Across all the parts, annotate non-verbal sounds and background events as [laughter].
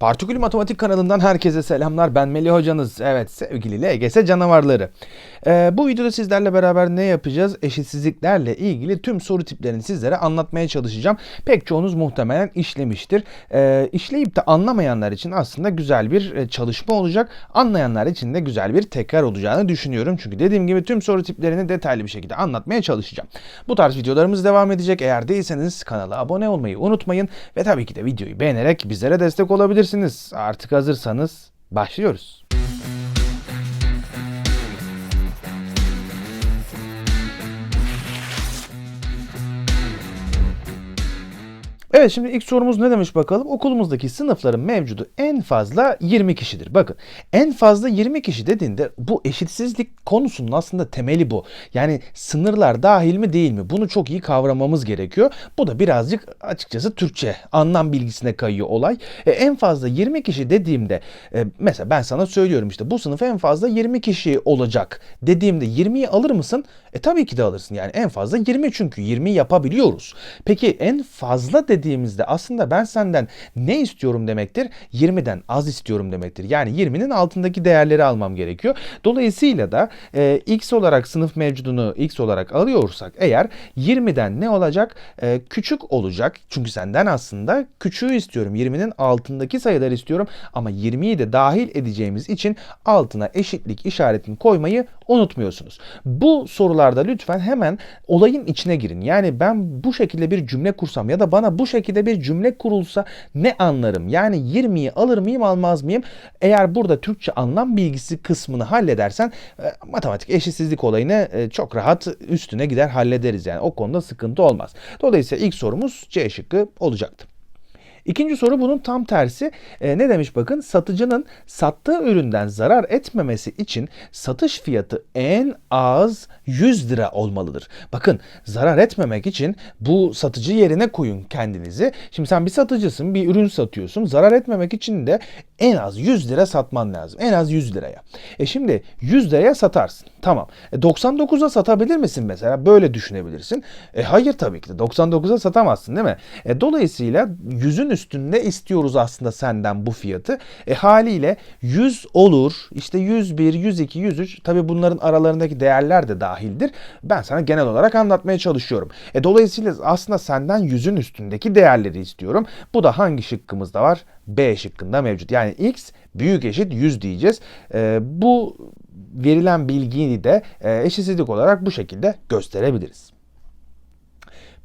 Partikül Matematik kanalından herkese selamlar. Ben Melih hocanız. Evet sevgili LGS canavarları. Ee, bu videoda sizlerle beraber ne yapacağız? Eşitsizliklerle ilgili tüm soru tiplerini sizlere anlatmaya çalışacağım. Pek çoğunuz muhtemelen işlemiştir. Ee, işleyip de anlamayanlar için aslında güzel bir e, çalışma olacak. Anlayanlar için de güzel bir tekrar olacağını düşünüyorum. Çünkü dediğim gibi tüm soru tiplerini detaylı bir şekilde anlatmaya çalışacağım. Bu tarz videolarımız devam edecek. Eğer değilseniz kanala abone olmayı unutmayın. Ve tabii ki de videoyu beğenerek bizlere destek olabilirsiniz. Artık hazırsanız başlıyoruz. Evet şimdi ilk sorumuz ne demiş bakalım. Okulumuzdaki sınıfların mevcudu en fazla 20 kişidir. Bakın en fazla 20 kişi dediğinde bu eşitsizlik konusunun aslında temeli bu. Yani sınırlar dahil mi değil mi? Bunu çok iyi kavramamız gerekiyor. Bu da birazcık açıkçası Türkçe anlam bilgisine kayıyor olay. E, en fazla 20 kişi dediğimde e, mesela ben sana söylüyorum işte bu sınıf en fazla 20 kişi olacak dediğimde 20'yi alır mısın? E tabii ki de alırsın yani en fazla 20 çünkü 20 yapabiliyoruz. Peki en fazla dediğimizde aslında ben senden ne istiyorum demektir? 20'den az istiyorum demektir. Yani 20'nin altındaki değerleri almam gerekiyor. Dolayısıyla da e, x olarak sınıf mevcudunu x olarak alıyorsak eğer 20'den ne olacak? E, küçük olacak. Çünkü senden aslında küçüğü istiyorum. 20'nin altındaki sayıları istiyorum ama 20'yi de dahil edeceğimiz için altına eşitlik işaretini koymayı unutmuyorsunuz. Bu sorularda lütfen hemen olayın içine girin. Yani ben bu şekilde bir cümle kursam ya da bana bu şekilde bir cümle kurulsa ne anlarım? Yani 20'yi alır mıyım almaz mıyım? Eğer burada Türkçe anlam bilgisi kısmını halledersen e, matematik eşitsizlik olayını e, çok rahat üstüne gider hallederiz yani. O konuda sıkıntı olmaz. Dolayısıyla ilk sorumuz C şıkkı olacaktı. İkinci soru bunun tam tersi. E, ne demiş bakın? Satıcının sattığı üründen zarar etmemesi için satış fiyatı en az 100 lira olmalıdır. Bakın zarar etmemek için bu satıcı yerine koyun kendinizi. Şimdi sen bir satıcısın, bir ürün satıyorsun. Zarar etmemek için de en az 100 lira satman lazım. En az 100 liraya. E şimdi 100 liraya satarsın. Tamam. E 99'a satabilir misin mesela? Böyle düşünebilirsin. E hayır tabii ki de 99'a satamazsın değil mi? E dolayısıyla 100'ün üstünde istiyoruz aslında senden bu fiyatı. E haliyle 100 olur. İşte 101, 102, 103 tabii bunların aralarındaki değerler de dahildir. Ben sana genel olarak anlatmaya çalışıyorum. E dolayısıyla aslında senden 100'ün üstündeki değerleri istiyorum. Bu da hangi şıkkımızda var? B şıkkında mevcut. Yani x büyük eşit 100 diyeceğiz. E, bu verilen bilgiyi de e, eşitsizlik olarak bu şekilde gösterebiliriz.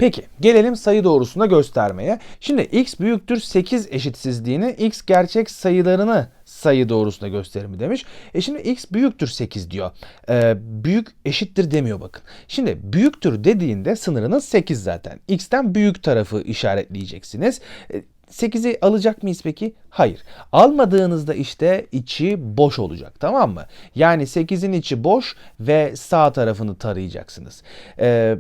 Peki gelelim sayı doğrusunda göstermeye. Şimdi x büyüktür 8 eşitsizliğini x gerçek sayılarını sayı doğrusunda gösterimi demiş. E şimdi x büyüktür 8 diyor. Ee, büyük eşittir demiyor bakın. Şimdi büyüktür dediğinde sınırınız 8 zaten. x'ten büyük tarafı işaretleyeceksiniz. E, 8'i alacak mıyız peki? Hayır. Almadığınızda işte içi boş olacak tamam mı? Yani 8'in içi boş ve sağ tarafını tarayacaksınız. Ee,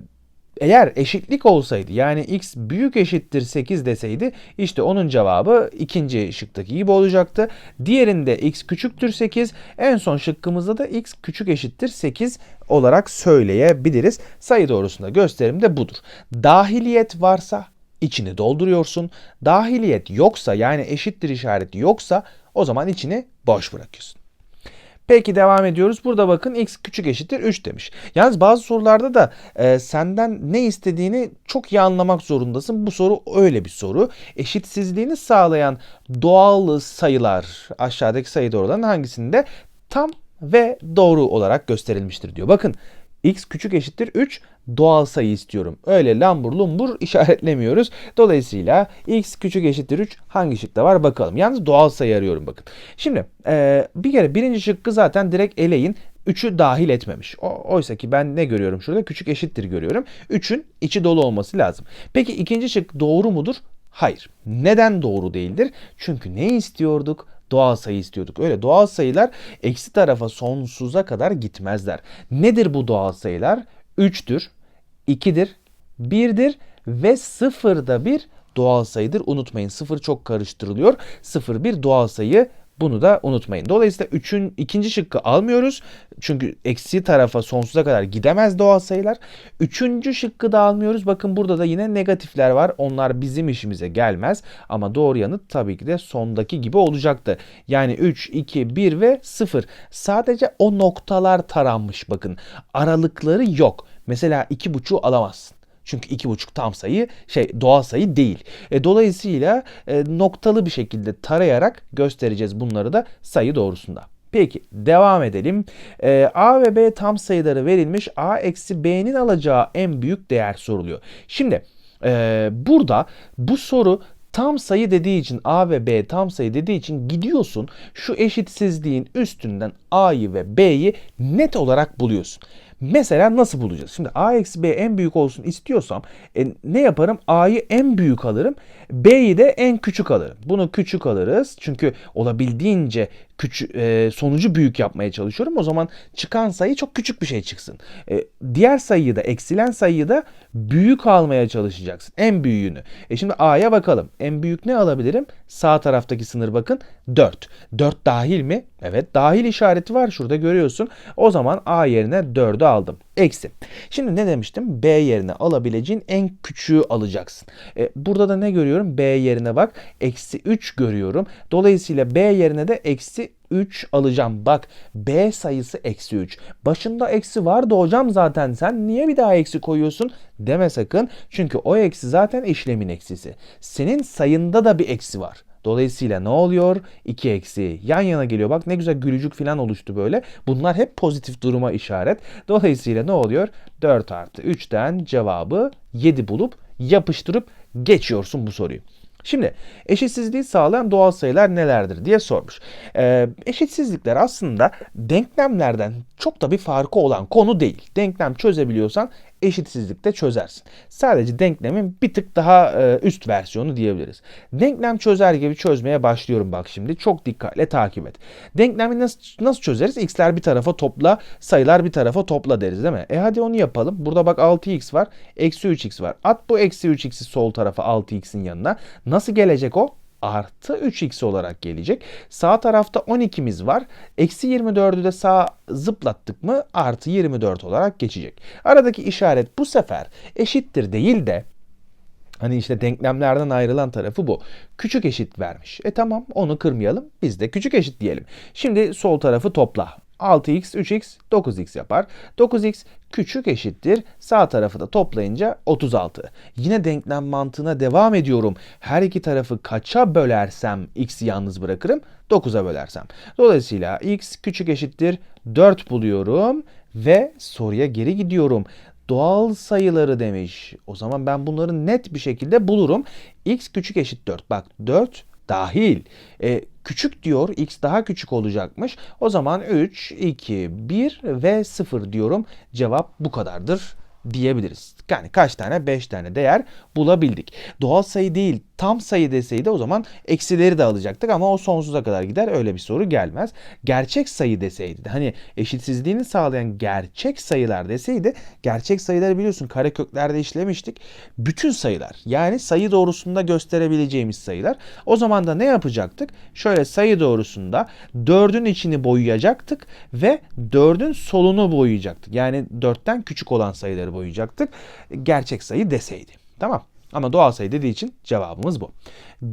eğer eşitlik olsaydı yani x büyük eşittir 8 deseydi işte onun cevabı ikinci şıktaki gibi olacaktı. Diğerinde x küçüktür 8 en son şıkkımızda da x küçük eşittir 8 olarak söyleyebiliriz. Sayı doğrusunda gösterim de budur. Dahiliyet varsa içini dolduruyorsun. Dahiliyet yoksa yani eşittir işareti yoksa o zaman içini boş bırakıyorsun. Peki devam ediyoruz. Burada bakın x küçük eşittir 3 demiş. Yalnız bazı sorularda da e, senden ne istediğini çok iyi anlamak zorundasın. Bu soru öyle bir soru. Eşitsizliğini sağlayan doğal sayılar aşağıdaki sayı doğruların hangisinde tam ve doğru olarak gösterilmiştir diyor. Bakın x küçük eşittir 3 doğal sayı istiyorum. Öyle lambur lumbur [laughs] işaretlemiyoruz. Dolayısıyla x küçük eşittir 3 hangi şıkta var bakalım. Yalnız doğal sayı arıyorum bakın. Şimdi e, bir kere birinci şıkkı zaten direkt eleyin. 3'ü dahil etmemiş. O, oysa ki ben ne görüyorum şurada? Küçük eşittir görüyorum. 3'ün içi dolu olması lazım. Peki ikinci şık doğru mudur? Hayır. Neden doğru değildir? Çünkü ne istiyorduk? Doğal sayı istiyorduk. Öyle doğal sayılar eksi tarafa sonsuza kadar gitmezler. Nedir bu doğal sayılar? 3'tür, 2'dir, 1'dir ve 0'da bir doğal sayıdır. Unutmayın 0 çok karıştırılıyor. 0 bir doğal sayı Bunu da unutmayın. Dolayısıyla 3'ün ikinci şıkkı almıyoruz. Çünkü eksi tarafa sonsuza kadar gidemez doğal sayılar. Üçüncü şıkkı da almıyoruz. Bakın burada da yine negatifler var. Onlar bizim işimize gelmez. Ama doğru yanıt tabii ki de sondaki gibi olacaktı. Yani 3, 2, 1 ve 0. Sadece o noktalar taranmış bakın. Aralıkları yok. Mesela 2,5'u alamazsın. Çünkü iki buçuk tam sayı şey doğal sayı değil. E, dolayısıyla e, noktalı bir şekilde tarayarak göstereceğiz bunları da sayı doğrusunda. Peki devam edelim. E, A ve B tam sayıları verilmiş. A eksi B'nin alacağı en büyük değer soruluyor. Şimdi e, burada bu soru tam sayı dediği için A ve B tam sayı dediği için gidiyorsun şu eşitsizliğin üstünden A'yı ve B'yi net olarak buluyorsun. Mesela nasıl bulacağız? Şimdi a eksi b en büyük olsun istiyorsam e, ne yaparım? a'yı en büyük alırım. b'yi de en küçük alırım. Bunu küçük alırız. Çünkü olabildiğince küçük, e, sonucu büyük yapmaya çalışıyorum. O zaman çıkan sayı çok küçük bir şey çıksın. E, diğer sayıyı da eksilen sayıyı da büyük almaya çalışacaksın. En büyüğünü. E şimdi a'ya bakalım. En büyük ne alabilirim? Sağ taraftaki sınır bakın 4. 4 dahil mi? Evet dahil işareti var şurada görüyorsun. O zaman a yerine 4'ü aldım. Eksi. Şimdi ne demiştim? B yerine alabileceğin en küçüğü alacaksın. E, burada da ne görüyorum? B yerine bak. Eksi 3 görüyorum. Dolayısıyla B yerine de eksi 3 alacağım. Bak B sayısı eksi 3. Başında eksi vardı hocam zaten sen niye bir daha eksi koyuyorsun deme sakın. Çünkü o eksi zaten işlemin eksisi. Senin sayında da bir eksi var. Dolayısıyla ne oluyor? 2 eksi yan yana geliyor. Bak ne güzel gülücük falan oluştu böyle. Bunlar hep pozitif duruma işaret. Dolayısıyla ne oluyor? 4 artı 3'ten cevabı 7 bulup yapıştırıp geçiyorsun bu soruyu. Şimdi eşitsizliği sağlayan doğal sayılar nelerdir diye sormuş. Ee, eşitsizlikler aslında denklemlerden çok da bir farkı olan konu değil. Denklem çözebiliyorsan eşitsizlikte çözersin. Sadece denklemin bir tık daha e, üst versiyonu diyebiliriz. Denklem çözer gibi çözmeye başlıyorum bak şimdi. Çok dikkatle takip et. Denklemi nasıl, nasıl çözeriz? X'ler bir tarafa topla, sayılar bir tarafa topla deriz değil mi? E hadi onu yapalım. Burada bak 6x var, eksi 3x var. At bu eksi 3x'i sol tarafa 6x'in yanına. Nasıl gelecek o? Artı 3x olarak gelecek. Sağ tarafta 12'miz var. Eksi 24'ü de sağ zıplattık mı artı 24 olarak geçecek. Aradaki işaret bu sefer eşittir değil de Hani işte denklemlerden ayrılan tarafı bu. Küçük eşit vermiş. E tamam onu kırmayalım. Biz de küçük eşit diyelim. Şimdi sol tarafı topla. 6x, 3x, 9x yapar. 9x küçük eşittir. Sağ tarafı da toplayınca 36. Yine denklem mantığına devam ediyorum. Her iki tarafı kaça bölersem x'i yalnız bırakırım? 9'a bölersem. Dolayısıyla x küçük eşittir 4 buluyorum ve soruya geri gidiyorum doğal sayıları demiş. O zaman ben bunları net bir şekilde bulurum. x küçük eşit 4. Bak 4 dahil. E, küçük diyor. X daha küçük olacakmış. O zaman 3, 2, 1 ve 0 diyorum. Cevap bu kadardır diyebiliriz. Yani kaç tane? 5 tane değer bulabildik. Doğal sayı değil tam sayı deseydi o zaman eksileri de alacaktık ama o sonsuza kadar gider öyle bir soru gelmez. Gerçek sayı deseydi hani eşitsizliğini sağlayan gerçek sayılar deseydi gerçek sayıları biliyorsun kareköklerde işlemiştik. Bütün sayılar yani sayı doğrusunda gösterebileceğimiz sayılar. O zaman da ne yapacaktık? Şöyle sayı doğrusunda 4'ün içini boyayacaktık ve 4'ün solunu boyayacaktık. Yani 4'ten küçük olan sayıları boyayacaktık. Gerçek sayı deseydi. Tamam. Ama doğal sayı dediği için cevabımız bu.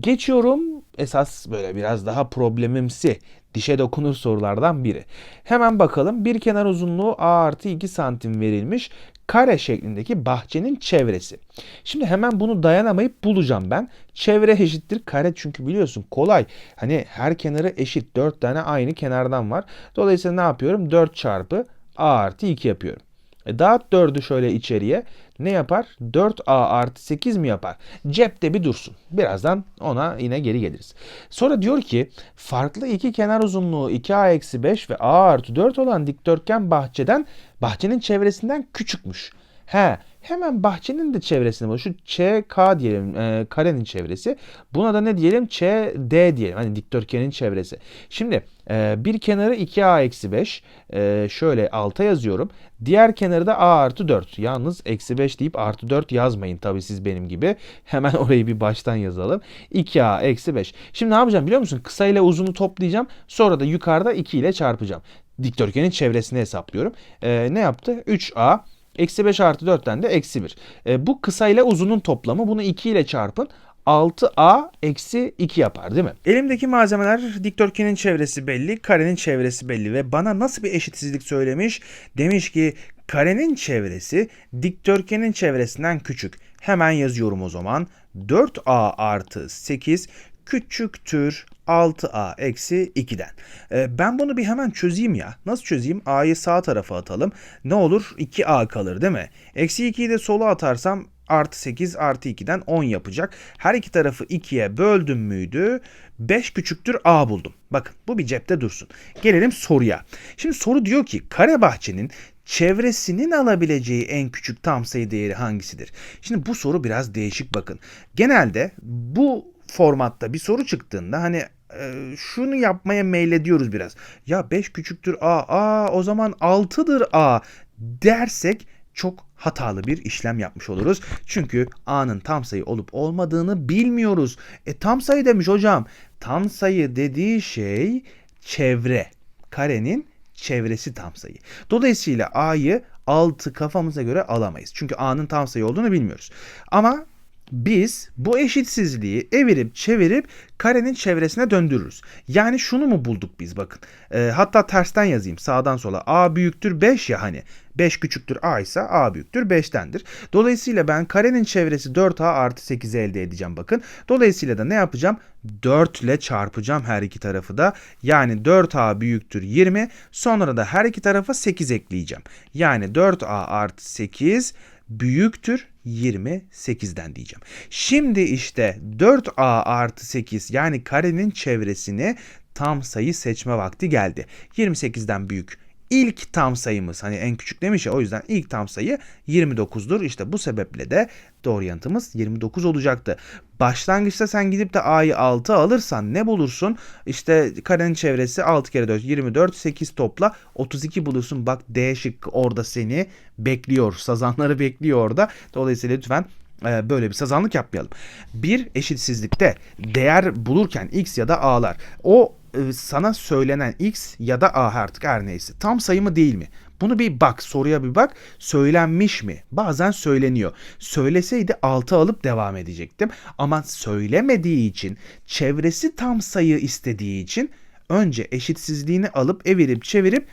Geçiyorum esas böyle biraz daha problemimsi dişe dokunur sorulardan biri. Hemen bakalım bir kenar uzunluğu a artı 2 santim verilmiş kare şeklindeki bahçenin çevresi. Şimdi hemen bunu dayanamayıp bulacağım ben. Çevre eşittir kare çünkü biliyorsun kolay. Hani her kenarı eşit 4 tane aynı kenardan var. Dolayısıyla ne yapıyorum? 4 çarpı a artı 2 yapıyorum. E dağıt 4'ü şöyle içeriye. Ne yapar? 4a artı 8 mi yapar? Cepte bir dursun. Birazdan ona yine geri geliriz. Sonra diyor ki farklı iki kenar uzunluğu 2a eksi 5 ve a artı 4 olan dikdörtgen bahçeden bahçenin çevresinden küçükmüş. He Hemen bahçenin de çevresine bak. Şu ÇK diyelim e, karenin çevresi. Buna da ne diyelim? ÇD diyelim. Hani dikdörtgenin çevresi. Şimdi e, bir kenarı 2A eksi 5. E, şöyle alta yazıyorum. Diğer kenarı da A artı 4. Yalnız eksi 5 deyip artı 4 yazmayın tabii siz benim gibi. [laughs] Hemen orayı bir baştan yazalım. 2A eksi 5. Şimdi ne yapacağım biliyor musun? Kısa ile uzunu toplayacağım. Sonra da yukarıda 2 ile çarpacağım. Dikdörtgenin çevresini hesaplıyorum. E, ne yaptı? 3A Eksi 5 artı 4'ten de eksi 1. E, bu kısa ile uzunun toplamı. Bunu 2 ile çarpın. 6a eksi 2 yapar değil mi? Elimdeki malzemeler dikdörtgenin çevresi belli, karenin çevresi belli ve bana nasıl bir eşitsizlik söylemiş? Demiş ki karenin çevresi dikdörtgenin çevresinden küçük. Hemen yazıyorum o zaman. 4a artı 8 küçüktür 6a eksi 2'den. Ee, ben bunu bir hemen çözeyim ya. Nasıl çözeyim? a'yı sağ tarafa atalım. Ne olur? 2a kalır değil mi? Eksi 2'yi de sola atarsam artı 8 artı 2'den 10 yapacak. Her iki tarafı 2'ye böldüm müydü? 5 küçüktür a buldum. Bakın bu bir cepte dursun. Gelelim soruya. Şimdi soru diyor ki kare bahçenin çevresinin alabileceği en küçük tam sayı değeri hangisidir? Şimdi bu soru biraz değişik bakın. Genelde bu formatta bir soru çıktığında hani e, şunu yapmaya meylediyoruz biraz. Ya 5 küçüktür a, a o zaman 6'dır a dersek çok hatalı bir işlem yapmış oluruz. Çünkü a'nın tam sayı olup olmadığını bilmiyoruz. E tam sayı demiş hocam. Tam sayı dediği şey çevre. Karenin çevresi tam sayı. Dolayısıyla a'yı 6 kafamıza göre alamayız. Çünkü a'nın tam sayı olduğunu bilmiyoruz. Ama biz bu eşitsizliği evirip çevirip karenin çevresine döndürürüz. Yani şunu mu bulduk biz bakın. E, hatta tersten yazayım sağdan sola. a büyüktür 5 ya hani. 5 küçüktür a ise a büyüktür 5'tendir. Dolayısıyla ben karenin çevresi 4a artı 8'i elde edeceğim bakın. Dolayısıyla da ne yapacağım? 4 ile çarpacağım her iki tarafı da. Yani 4a büyüktür 20. Sonra da her iki tarafa 8 ekleyeceğim. Yani 4a artı 8 büyüktür 28'den diyeceğim. Şimdi işte 4a artı 8 yani karenin çevresini tam sayı seçme vakti geldi. 28'den büyük ilk tam sayımız hani en küçük demiş ya o yüzden ilk tam sayı 29'dur. İşte bu sebeple de doğru yanıtımız 29 olacaktı. Başlangıçta sen gidip de a'yı 6 alırsan ne bulursun? İşte karenin çevresi 6 kere 4 24 8 topla 32 bulursun. Bak D şıkkı orada seni bekliyor. Sazanları bekliyor orada. Dolayısıyla lütfen e, böyle bir sazanlık yapmayalım. Bir eşitsizlikte değer bulurken x ya da a'lar o sana söylenen x ya da a artık her neyse tam sayı mı değil mi? Bunu bir bak soruya bir bak söylenmiş mi? Bazen söyleniyor. Söyleseydi 6 alıp devam edecektim. Ama söylemediği için çevresi tam sayı istediği için önce eşitsizliğini alıp evirip çevirip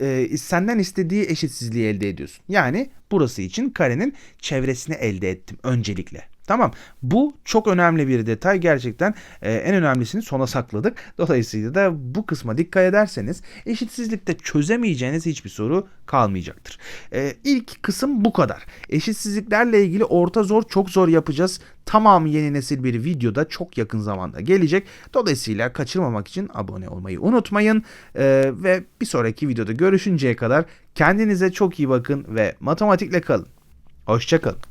e, senden istediği eşitsizliği elde ediyorsun. Yani burası için karenin çevresini elde ettim öncelikle. Tamam. Bu çok önemli bir detay. Gerçekten e, en önemlisini sona sakladık. Dolayısıyla da bu kısma dikkat ederseniz eşitsizlikte çözemeyeceğiniz hiçbir soru kalmayacaktır. E, ilk kısım bu kadar. Eşitsizliklerle ilgili orta zor çok zor yapacağız. Tamamı yeni nesil bir videoda çok yakın zamanda gelecek. Dolayısıyla kaçırmamak için abone olmayı unutmayın. E, ve bir sonraki videoda görüşünceye kadar kendinize çok iyi bakın ve matematikle kalın. Hoşçakalın.